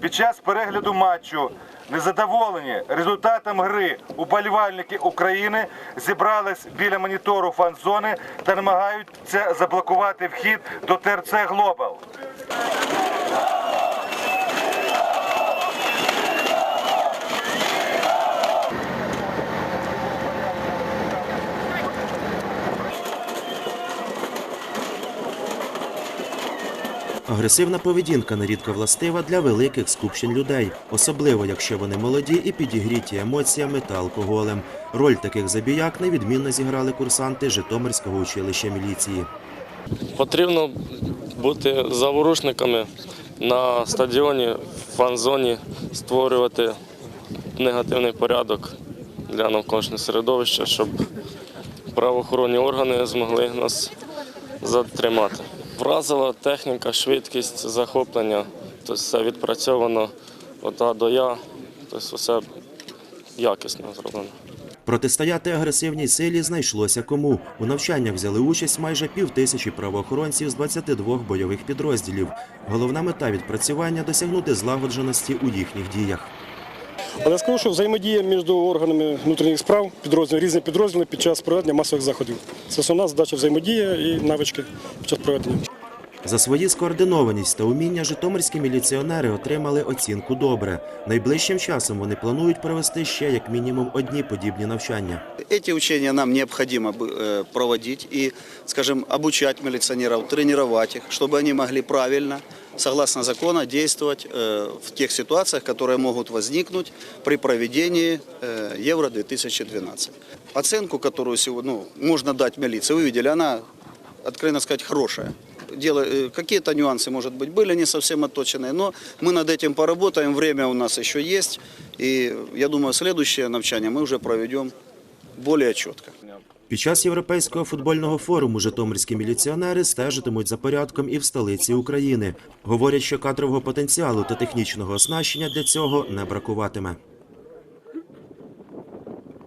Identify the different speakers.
Speaker 1: Під час перегляду матчу незадоволені результатом гри уболівальники України зібрались біля монітору фан-зони та намагаються заблокувати вхід до ТРЦ Глобал.
Speaker 2: Агресивна поведінка нерідко властива для великих скупчень людей, особливо якщо вони молоді і підігріті емоціями та алкоголем. Роль таких забіяк невідмінно зіграли курсанти Житомирського училища міліції.
Speaker 3: Потрібно бути заворушниками на стадіоні, фан-зоні, створювати негативний порядок для навколишнього середовища, щоб правоохоронні органи змогли нас затримати. Вразила техніка, швидкість захоплення, тобто все відпрацьовано от А до Я, тобто все якісно зроблено.
Speaker 2: Протистояти агресивній силі знайшлося кому. У навчаннях взяли участь майже півтисячі правоохоронців з 22 бойових підрозділів. Головна мета відпрацювання досягнути злагодженості у їхніх діях.
Speaker 4: Але скажу, що взаємодія між органами внутрішніх справ, підрозділів, різні підрозділи під час проведення масових заходів. Це основна задача взаємодія і навички під час проведення.
Speaker 2: За свої скоординованість та уміння житомирські міліціонери отримали оцінку добре. Найближчим часом вони планують провести ще як мінімум одні подібні навчання.
Speaker 5: Эти учения нам необходимо э, проводить и, скажем, обучать милиционеров, тренировать их, чтобы они могли правильно, согласно закону, действовать э, в тех ситуациях, которые могут возникнуть при проведении э, Евро-2012. Оценку, которую сегодня ну, можно дать милиции, вы видели, она, откровенно сказать, хорошая. Дело, э, какие-то нюансы, может быть, были не совсем отточенные, но мы над этим поработаем, время у нас еще есть, и я думаю, следующее навчание мы уже проведем более четко.
Speaker 2: Під час європейського футбольного форуму житомирські міліціонери стежитимуть за порядком і в столиці України. Говорять, що кадрового потенціалу та технічного оснащення для цього не бракуватиме.